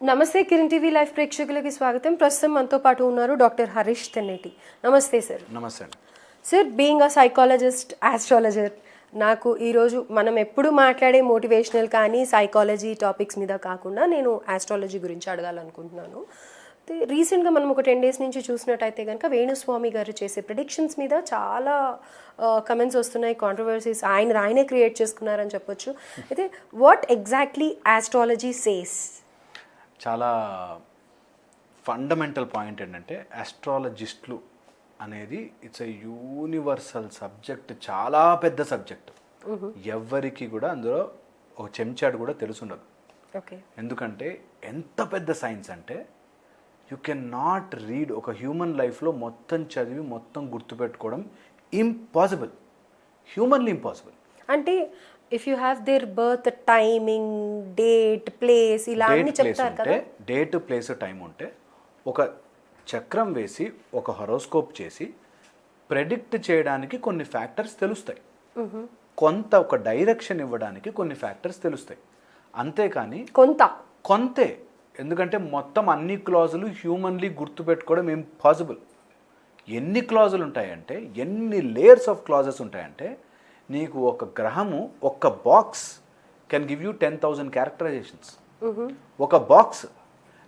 నమస్తే Kiran TV live ప్రేక్షకులకి స్వాగతం. ప్రస్తుతం మనతో పాటు ఉన్నారు డాక్టర్ హరీష్ తెన్నేటి నమస్తే సార్. నమస్తే sir being a psychologist astrologer నాకు ఈరోజు మనం ఎప్పుడు మాట్లాడే మోటివేషనల్ కానీ సైకాలజీ టాపిక్స్ మీద కాకుండా నేను ఆస్ట్రాలజీ గురించి అడగాలనుకుంటున్నాను. రీసెంట్గా మనం ఒక టెన్ డేస్ నుంచి చూసినట్టయితే కనుక వేణుస్వామి గారు చేసే ప్రిడిక్షన్స్ మీద చాలా కమెంట్స్ వస్తున్నాయి కాంట్రవర్సీస్ ఆయన ఆయనే క్రియేట్ చేసుకున్నారని చెప్పొచ్చు. అయితే వాట్ ఎగ్జాక్ట్లీ ఆస్ట్రాలజీ సేస్ చాలా ఫండమెంటల్ పాయింట్ ఏంటంటే ఆస్ట్రాలజిస్టులు అనేది ఇట్స్ ఎ యూనివర్సల్ సబ్జెక్ట్ చాలా పెద్ద సబ్జెక్ట్ ఎవ్వరికి కూడా అందులో ఒక చెంచాడు కూడా తెలుసుండదు. ఓకే. ఎందుకంటే ఎంత పెద్ద సైన్స్ అంటే యు కెన్ నాట్ రీడ్ ఒక హ్యూమన్ లైఫ్లో మొత్తం చదివి మొత్తం గుర్తుపెట్టుకోవడం ఇంపాసిబుల్ హ్యూమన్లీ ఇంపాసిబుల్ అంటే if you have their birth timing date place ఇలా అన్ని డేట్ ప్లేస్ చెప్తారు కదా. డేట్ ప్లేస్ టైం ఉంటే ఒక చక్రం వేసి ఒక హరోస్కోప్ చేసి ప్రెడిక్ట్ చేయడానికి కొన్ని ఫ్యాక్టర్స్ తెలుస్తాయి. కొంత ఒక డైరెక్షన్ ఇవ్వడానికి కొన్ని ఫ్యాక్టర్స్ తెలుస్తాయి. అంతేకాని కొంత. కొంతే. ఎందుకంటే మొత్తం అన్ని క్లాజులు హ్యూమన్లీ గుర్తుపెట్టుకోవడం ఇంపాసిబుల్ ఎన్ని క్లాజులు ఉంటాయంటే ఎన్ని లేయర్స్ ఆఫ్ క్లాజెస్ ఉంటాయంటే నీకు ఒక గ్రహము ఒక్క box can give you ten thousand characterisations ఒక బాక్స్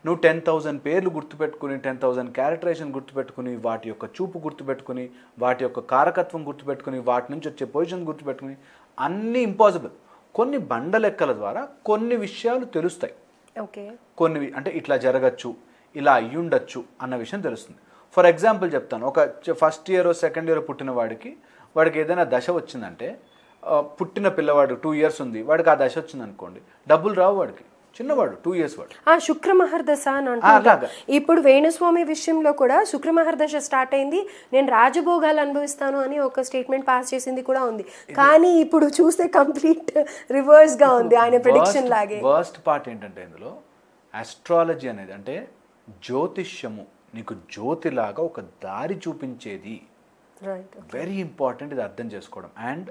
నువ్వు టెన్ థౌజండ్ పేర్లు గుర్తుపెట్టుకుని టెన్ థౌజండ్ క్యారెక్టరైజేషన్ గుర్తుపెట్టుకుని వాటి యొక్క చూపు గుర్తుపెట్టుకుని వాటి యొక్క కారకత్వం గుర్తుపెట్టుకుని వాటి నుంచి వచ్చే పొజిషన్ గుర్తుపెట్టుకుని అన్నీ ఇంపాసిబుల్ కొన్ని బండ లెక్కల ద్వారా కొన్ని విషయాలు తెలుస్తాయి. ఓకే. కొన్ని అంటే ఇట్లా జరగచ్చు ఇలా అయ్యుండొచ్చు అన్న విషయం తెలుస్తుంది. ఫర్ ఎగ్జాంపుల్ చెప్తాను. ఒక ఫస్ట్ ఇయర్ సెకండ్ ఇయర్ పుట్టిన వాడికి వాడికి ఏదైనా దశ వచ్చిందంటే పుట్టిన పిల్లవాడు టూ ఇయర్స్ ఉంది వాడికి ఆ దశ వచ్చింది అనుకోండి డబ్బులు రావు వాడికి. చిన్నవాడు టూ ఇయర్స్ వాడు. ఆ శుక్ర మహర్దశ అని అంటున్నారు. ఇప్పుడు వేణుస్వామి విషయంలో కూడా శుక్ర మహర్దశ స్టార్ట్ అయింది నేను రాజభోగాలు అనుభవిస్తాను అని ఒక స్టేట్మెంట్ పాస్ చేసింది కూడా ఉంది. కానీ ఇప్పుడు చూస్తే కంప్లీట్ రివర్స్గా ఉంది ఆయన ప్రిడిక్షన్ లాగే. వర్స్ట్ పార్ట్ ఏంటంటే ఇందులో ఆస్ట్రాలజీ అనేది అంటే జ్యోతిష్యము నీకు జ్యోతిలాగా ఒక దారి చూపించేది. వెరీ ఇంపార్టెంట్ ఇది అర్థం చేసుకోవడం. అండ్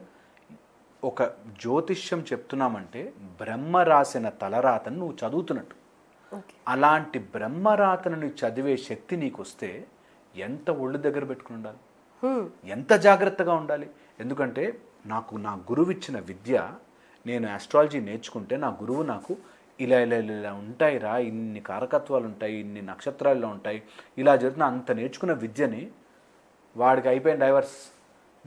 ఒక జ్యోతిష్యం చెప్తున్నామంటే బ్రహ్మ రాసిన తలరాతను నువ్వు చదువుతున్నట్టు. అలాంటి బ్రహ్మరాతను చదివే శక్తి నీకు వస్తే ఎంత ఒళ్ళు దగ్గర పెట్టుకుని ఉండాలి? ఎంత జాగ్రత్తగా ఉండాలి? ఎందుకంటే నాకు నా గురువు ఇచ్చిన విద్య నేను ఆస్ట్రాలజీ నేర్చుకుంటే నా గురువు నాకు ఇలా ఇలా ఇలా ఉంటాయిరా ఇన్ని కారకత్వాలు ఉంటాయి ఇన్ని నక్షత్రాలు ఇలా ఉంటాయి ఇలా జరుగుతున్న అంత నేర్చుకున్న విద్యని వాడికి అయిపోయిన డైవర్స్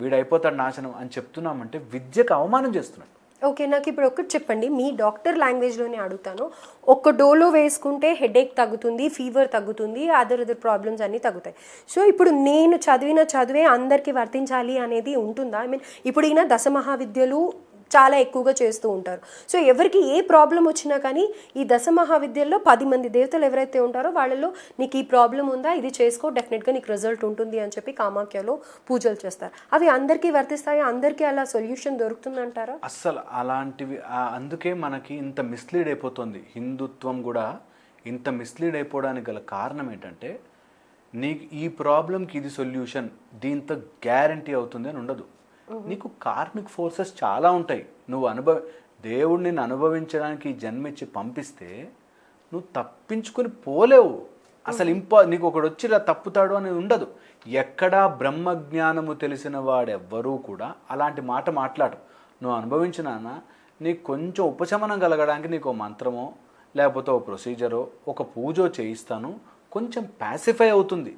వీడు అయిపోతాడు నాశనం అని చెప్తున్నామంటే విద్యకు అవమానం చేస్తున్నాడు. ఓకే నాకు ఇప్పుడు ఒకటి చెప్పండి. మీ డాక్టర్ లాంగ్వేజ్లోనే అడుగుతాను. ఒక్క డోలో వేసుకుంటే హెడేక్ తగ్గుతుంది ఫీవర్ తగ్గుతుంది అదర్ అదర్ ప్రాబ్లమ్స్ అన్నీ తగ్గుతాయి. సో ఇప్పుడు నేను చదివిన చదివే అందరికీ వర్తించాలి అనేది ఉంటుందా? ఐ మీన్ ఇప్పుడు ఈయన దశ మహావిద్యలు చాలా ఎక్కువగా చేస్తూ ఉంటారు. సో ఎవరికి ఏ ప్రాబ్లం వచ్చినా కానీ ఈ దశ మహావిద్యల్లో పది మంది దేవతలు ఎవరైతే ఉంటారో వాళ్ళలో నీకు ఈ ప్రాబ్లం ఉందా? ఇది చేసుకో డెఫినెట్గా నీకు రిజల్ట్ ఉంటుంది అని చెప్పి కామాఖ్యలో పూజలు చేస్తారు. అవి అందరికీ వర్తిస్తాయి? అందరికీ అలా సొల్యూషన్ దొరుకుతుందంటారా? అస్సలు అలాంటివి అందుకే మనకి ఇంత మిస్లీడ్ అయిపోతుంది. హిందుత్వం కూడా ఇంత మిస్లీడ్ అయిపోవడానికి గల కారణం ఏంటంటే నీకు ఈ ప్రాబ్లంకి ఇది సొల్యూషన్ దీంతో గ్యారంటీ అవుతుంది అని ఉండదు. నీకు కార్మిక్ ఫోర్సెస్ చాలా ఉంటాయి. నువ్వు అనుభవ దేవుడిని నిన్ను అనుభవించడానికి జన్మిచ్చి పంపిస్తే నువ్వు తప్పించుకొని పోలేవు. అసలు ఇంపా నీకు ఒకడు వచ్చి ఇలా తప్పుతాడు అనేది ఉండదు. ఎక్కడా బ్రహ్మజ్ఞానము తెలిసిన వాడెవ్వరూ కూడా అలాంటి మాట మాట్లాడు నువ్వు అనుభవించినానా నీకు కొంచెం ఉపశమనం కలగడానికి నీకు ఓ మంత్రమో లేకపోతే ఓ ప్రొసీజరో ఒక పూజో చేయిస్తాను. కొంచెం ప్యాసిఫై అవుతుంది.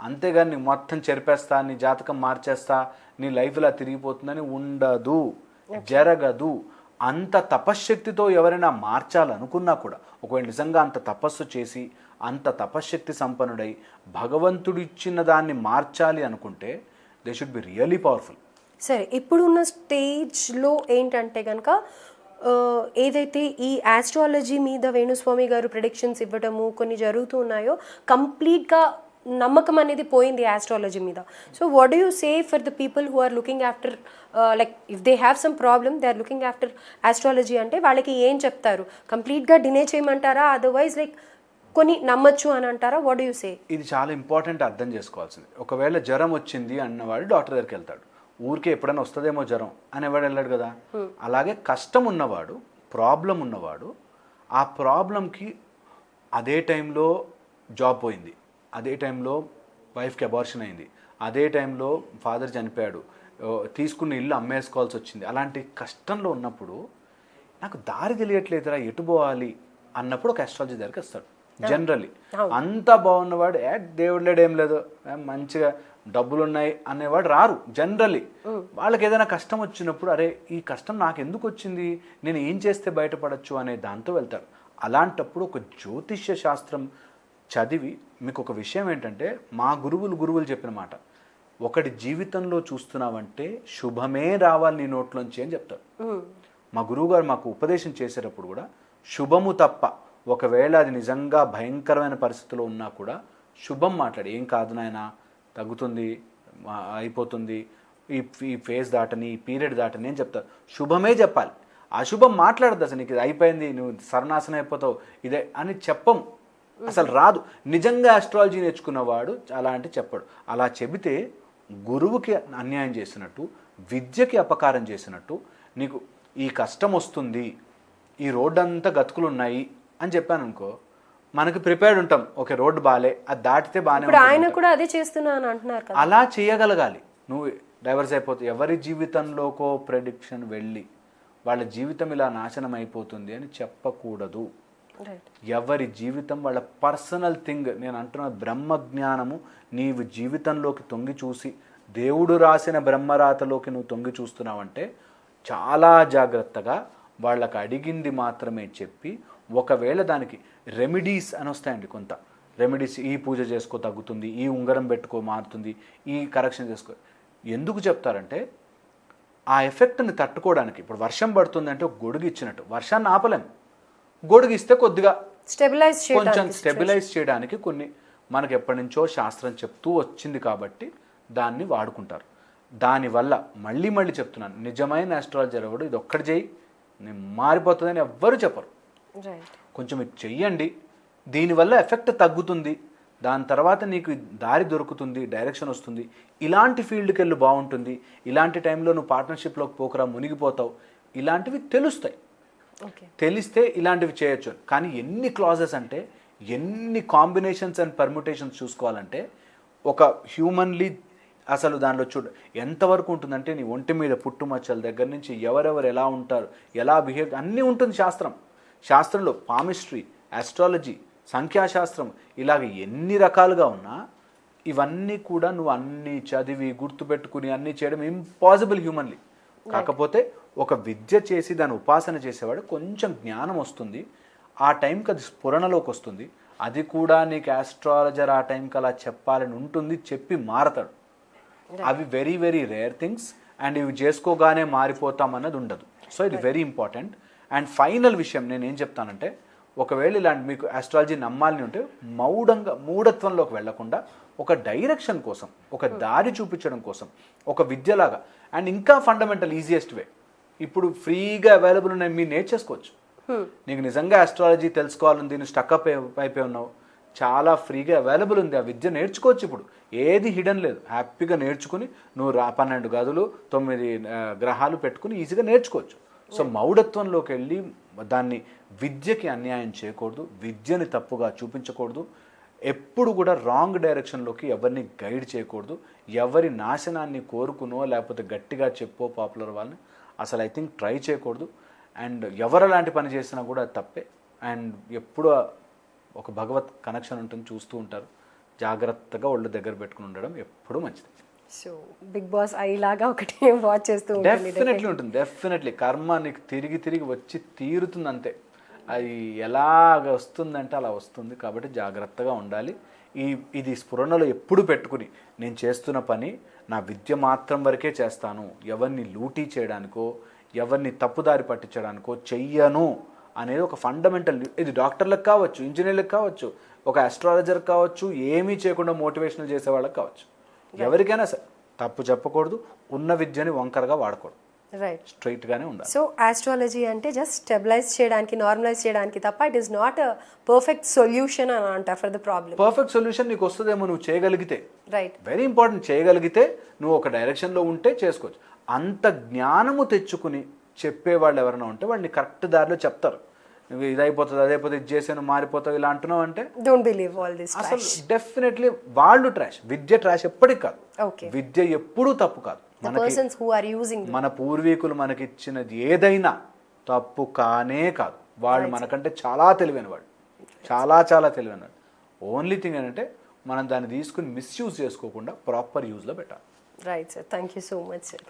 అంతేగాని నీ మొత్తం చెరిపేస్తా నీ జాతకం మార్చేస్తా నీ లైఫ్ ఇలా తిరిగిపోతుందని ఉండదు. జరగదు. అంత తపశ్శక్తితో ఎవరైనా మార్చాలనుకున్నా కూడా ఒకవేళ నిజంగా అంత తపస్సు చేసి అంత తపశ్శక్తి సంపన్నుడై భగవంతుడు ఇచ్చిన దాన్ని మార్చాలి అనుకుంటే they should be really powerful సరే ఇప్పుడున్న స్టేజ్లో ఏంటంటే కనుక ఏదైతే ఈ ఆస్ట్రాలజీ మీద వేణుస్వామి గారు ప్రిడిక్షన్స్ ఇవ్వడము కొన్ని జరుగుతూ ఉన్నాయో కంప్లీట్గా నమ్మకం అనేది పోయింది ఆస్ట్రాలజీ మీద. So what do you say for the people who are looking after like if they have some problem they are looking after astrology అంటే వాళ్ళకి ఏం చెప్తారు? కంప్లీట్గా డినే చేయమంటారా? అదర్వైజ్ లైక్ కొన్ని నమ్మచ్చు అని అంటారా? వాట్ యూ సే ఇది చాలా ఇంపార్టెంట్ అర్థం చేసుకోవాల్సింది. ఒకవేళ జ్వరం వచ్చింది అన్నవాడు డాక్టర్ దగ్గరికి వెళ్తాడు. ఊరికే ఎప్పుడైనా వస్తుందేమో జ్వరం అనేవాడు వెళ్ళాడు కదా. అలాగే కష్టం ఉన్నవాడు ప్రాబ్లం ఉన్నవాడు ఆ ప్రాబ్లంకి అదే టైంలో జాబ్ పోయింది. అదే టైంలో వైఫ్కి అబార్షన్ అయింది. అదే టైంలో ఫాదర్ చనిపోయాడు. తీసుకున్న ఇల్లు అమ్మేసుకోవాల్సి వచ్చింది. అలాంటి కష్టంలో ఉన్నప్పుడు నాకు దారి తెలియట్లేదురా ఎటు పోవాలి అన్నప్పుడు ఒక అస్ట్రాలజీ దగ్గరికి వస్తాడు. జనరల్లీ అంతా బాగున్నవాడు ఏ దేవుడు లేడు ఏం లేదు. మంచిగా డబ్బులు ఉన్నాయి అనేవాడు రారు జనరల్లీ వాళ్ళకి ఏదైనా కష్టం వచ్చినప్పుడు అరే ఈ కష్టం నాకు ఎందుకు వచ్చింది? నేను ఏం చేస్తే బయటపడచ్చు? అనే దాంతో వెళ్తారు అలాంటప్పుడు ఒక జ్యోతిష్య శాస్త్రం చదివి మీకు ఒక విషయం ఏంటంటే మా గురువులు గురువులు చెప్పిన మాట ఒకటి జీవితంలో చూస్తున్నావంటే శుభమే రావాలి నీ నోట్లోంచి అని చెప్తారు. మా గురువుగారు మాకు ఉపదేశం చేసేటప్పుడు కూడా శుభము తప్ప ఒకవేళ అది నిజంగా భయంకరమైన పరిస్థితిలో ఉన్నా కూడా శుభం మాట్లాడి. ఏం కాదు నాయన తగ్గుతుంది అయిపోతుంది ఈ ఈ ఫేజ్ దాటని ఈ పీరియడ్ దాటని అని చెప్తారు. శుభమే చెప్పాలి. అశుభం మాట్లాడద్దు అసలు నీకు ఇది అయిపోయింది నువ్వు సర్వనాశనం అయిపోతావు ఇదే అని చెప్పం. అసలు రాదు. నిజంగా ఆస్ట్రాలజీ నేర్చుకున్నవాడు అలాంటి చెప్పడు. అలా చెబితే గురువుకి అన్యాయం చేసినట్టు విద్యకి అపకారం చేసినట్టు నీకు ఈ కష్టం వస్తుంది ఈ రోడ్డు అంతా గతుకులు ఉన్నాయి అని చెప్పాను అనుకో మనకి ప్రిపేర్డ్ ఉంటాం. ఓకే రోడ్డు బాలే అది దాటితే బాగానే. ఆయన కూడా అదే చేస్తున్నా అని అంటున్నారు అలా చేయగలగాలి. నువ్వు డైవర్స్ అయిపోతే ఎవరి జీవితంలోకో ప్రెడిక్షన్ వెళ్ళి వాళ్ళ జీవితం ఇలా నాశనం అయిపోతుంది అని చెప్పకూడదు. ఎవరి జీవితం వాళ్ళ పర్సనల్ థింగ్. నేను అంటున్న బ్రహ్మ జ్ఞానము నీవు జీవితంలోకి తొంగి చూసి దేవుడు రాసిన బ్రహ్మరాతలోకి నువ్వు తొంగి చూస్తున్నావంటే చాలా జాగ్రత్తగా వాళ్ళకి అడిగింది మాత్రమే చెప్పి ఒకవేళ దానికి రెమెడీస్ అని వస్తాయండి కొంత. రెమెడీస్ ఈ పూజ చేసుకో తగ్గుతుంది ఈ ఉంగరం పెట్టుకో మారుతుంది ఈ కరెక్షన్ చేసుకో. ఎందుకు చెప్తారంటే ఆ ఎఫెక్ట్ని తట్టుకోవడానికి ఇప్పుడు వర్షం పడుతుంది అంటే ఒక గొడుగు ఇచ్చినట్టు. వర్షాన్ని ఆపలేము గొడుగు ఇస్తే కొద్దిగా స్టెబిలైజ్ కొంచెం స్టెబిలైజ్ చేయడానికి కొన్ని మనకి ఎప్పటి నుంచో శాస్త్రం చెప్తూ వచ్చింది కాబట్టి దాన్ని వాడుకుంటారు. దానివల్ల మళ్ళీ మళ్ళీ చెప్తున్నాను. నిజమైన ఆస్ట్రాలజర్ ఎవడు? ఇది ఒక్కటి చేయి. నేను మారిపోతుందని ఎవ్వరు చెప్పరు. కొంచెం ఇది చెయ్యండి. దీనివల్ల ఎఫెక్ట్ తగ్గుతుంది. దాని తర్వాత నీకు దారి దొరుకుతుంది డైరెక్షన్ వస్తుంది. ఇలాంటి ఫీల్డ్కి వెళ్ళి బాగుంటుంది. ఇలాంటి టైంలో నువ్వు పార్ట్నర్షిప్లోకి పోకరా మునిగిపోతావు. ఇలాంటివి తెలుస్తాయి. తెలిస్తే ఇలాంటివి చేయొచ్చు. కానీ ఎన్ని క్లాజెస్ అంటే ఎన్ని కాంబినేషన్స్ అండ్ పర్ముటేషన్స్ చూసుకోవాలంటే ఒక హ్యూమన్లీ అసలు దానిలో చూడు ఎంతవరకు ఉంటుందంటే నీ ఒంటి మీద పుట్టుమచ్చల దగ్గర నుంచి ఎవరెవరు ఎలా ఉంటారు ఎలా బిహేవ్ అన్నీ ఉంటుంది శాస్త్రం. శాస్త్రంలో పామిస్ట్రీ ఆస్ట్రాలజీ సంఖ్యాశాస్త్రం ఇలాగ ఎన్ని రకాలుగా ఉన్నా ఇవన్నీ కూడా నువ్వు అన్నీ చదివి గుర్తుపెట్టుకుని అన్నీ చేయడం ఇంపాసిబుల్ హ్యూమన్లీ కాకపోతే ఒక విద్య చేసి దాని ఉపాసన చేసేవాడు కొంచెం జ్ఞానం వస్తుంది. ఆ టైంకి అది స్ఫురణలోకి వస్తుంది. అది కూడా నీకు ఆస్ట్రాలజర్ ఆ టైంకి అలా చెప్పాలని ఉంటుంది చెప్పి మారతాడు. అవి very very rare things and ఇవి చేసుకోగానే మారిపోతాం అన్నది ఉండదు. సో ఇది వెరీ ఇంపార్టెంట్ అండ్ ఫైనల్ విషయం నేను ఏం చెప్తానంటే ఒకవేళ ఇలాంటి మీకు ఆస్ట్రాలజీ నమ్మాలని ఉంటే మౌఢంగా మూఢత్వంలోకి వెళ్ళకుండా ఒక డైరెక్షన్ కోసం ఒక దారి చూపించడం కోసం ఒక విద్యలాగా. అండ్ ఇంకా ఫండమెంటల్ ఈజియెస్ట్ వే. ఇప్పుడు ఫ్రీగా అవైలబుల్ ఉన్నాయి మీరు నేర్చేసుకోవచ్చు. నీకు నిజంగా ఆస్ట్రాలజీ తెలుసుకోవాలని దీన్ని స్టక్అప్ అయిపోయి ఉన్నావు. చాలా ఫ్రీగా అవైలబుల్ ఉంది. ఆ విద్య నేర్చుకోవచ్చు ఇప్పుడు. ఏది హిడన్ లేదు. హ్యాపీగా నేర్చుకుని నువ్వు రా పన్నెండు గదులు తొమ్మిది గ్రహాలు పెట్టుకుని ఈజీగా నేర్చుకోవచ్చు. సో మౌఢత్వంలోకి వెళ్ళి దాన్ని విద్యకి అన్యాయం చేయకూడదు. విద్యని తప్పుగా చూపించకూడదు. ఎప్పుడు కూడా రాంగ్ డైరెక్షన్లోకి ఎవరిని గైడ్ చేయకూడదు. ఎవరి నాశనాన్ని కోరుకునో లేకపోతే గట్టిగా చెప్పో పాపులర్ వాళ్ళని అసలు ఐ థింక్ ట్రై చేయకూడదు. అండ్ ఎవరు అలాంటి పని చేసినా కూడా తప్పే. అండ్ ఎప్పుడు ఒక భగవత్ కనెక్షన్ ఉంటుంది చూస్తూ ఉంటారు. జాగ్రత్తగా ఒళ్ళు దగ్గర పెట్టుకుని ఉండడం ఎప్పుడూ మంచిది. సో బిగ్ బాస్ లాగా ఒకటి వాచ్ చేస్తూ ఉంటుంది డెఫినెట్లీ ఉంటుంది డెఫినెట్లీ కర్మ నీకు తిరిగి తిరిగి వచ్చి తీరుతుంది అంతే అది ఎలాగ వస్తుందంటే అలా వస్తుంది కాబట్టి జాగ్రత్తగా ఉండాలి. ఈ ఇది స్ఫురణలో ఎప్పుడు పెట్టుకుని నేను చేస్తున్న పని నా విద్య మాత్రం వరకే చేస్తాను. ఎవరిని లూటీ చేయడానికో ఎవరిని తప్పుదారి పట్టించడానికో చెయ్యను అనేది ఒక ఫండమెంటల్. ఇది డాక్టర్లకు కావచ్చు ఇంజనీర్లకు కావచ్చు ఒక ఆస్ట్రాలజర్ కావచ్చు ఏమీ చేయకుండా మోటివేషనల్ చేసే వాళ్ళకి కావచ్చు ఎవరికైనా సరే తప్పు చెప్పకూడదు ఉన్న విద్యని వంకరగా వాడకూడదు. రైట్ స్ట్రైట్గానే ఉండాలి. సో ఆస్ట్రాలజీ అంటే జస్ట్ స్టెబిలైజ్ చేయడానికి నార్మలైజ్ చేయడానికి తప్ప it is not perfect solution అని అంటారు for the problem perfect solution నీకు వస్తుందేమో నువ్వు చేయగలిగితే. రైట్ వెరీ ఇంపార్టెంట్ చేయగలిగితే నువ్వు ఒక డైరెక్షన్లో ఉంటే చేసుకోవచ్చు. అంత జ్ఞానము తెచ్చుకుని చెప్పేవాళ్ళు ఎవరైనా ఉంటే వాళ్ళని కరెక్ట్ దారిలో చెప్తారు. నువ్వు ఇది అయిపోతుంది అది అయిపోతుంది ఇది చేసాను మారిపోతావు ఇలా అంటున్నావు అంటే డోంట్ బిలీవ్ ఆల్ దిస్ అసలు డెఫినెట్లీ వాళ్ళు ట్రాష్ విద్య ట్రాష్ ఎప్పటికి కాదు. ఓకే విద్య ఎప్పుడూ తప్పు కాదు. పర్సన్స్ హూ ఆర్ యూజింగ్ మన పూర్వీకులు మనకిచ్చినది ఏదైనా తప్పు కానే కాదు. వాళ్ళు మనకంటే చాలా తెలివైన వాళ్ళు చాలా చాలా తెలివైన వాళ్ళు ఓన్లీ థింగ్ ఏంటంటే మనం దాన్ని తీసుకుని మిస్యూజ్ చేసుకోకుండా ప్రాపర్ యూజ్లో పెట్టాలి. Right sir thank you so much sir